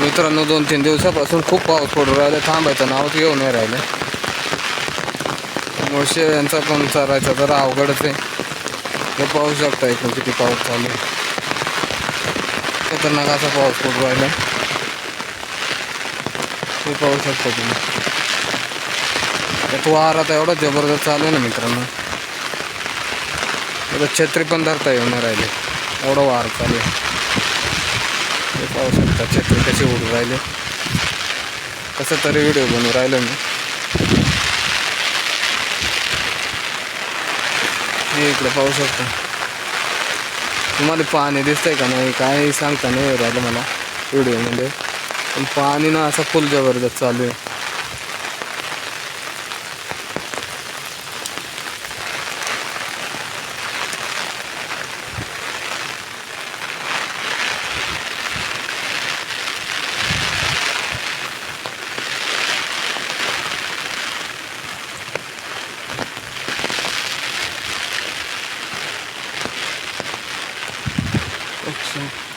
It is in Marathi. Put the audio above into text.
मित्रांनो दोन तीन दिवसापासून खूप पाऊस पडू राहिला. थांबायचं नावच येऊन नाही राहिलं. त्यामुळे शेळ्यांचा पण चारायचा जरा अवघडच आहे. हे पाहू शकता इकडून किती पाऊस चालू आहे. खतरनाक असा पाऊस पडू राहिला. हे पाहू शकता तुम्ही. त्यात वारा तर एवढा जबरदस्त चालू आहे ना मित्रांनो. आता छत्री पण धरता येऊन राहिले. एवढं वार चालू आहे. हे पाहू शकता क्षेत्र कशी उडून राहिले. कसं तरी व्हिडिओ बनवून राहिलो मी. हे इकडे पाहू शकता. तुम्हाला पाणी दिसतंय का नाही काही सांगता नाही राहिलं मला व्हिडिओमध्ये पण पाणी ना असं फुल जबरदस्त चालू आहे. också.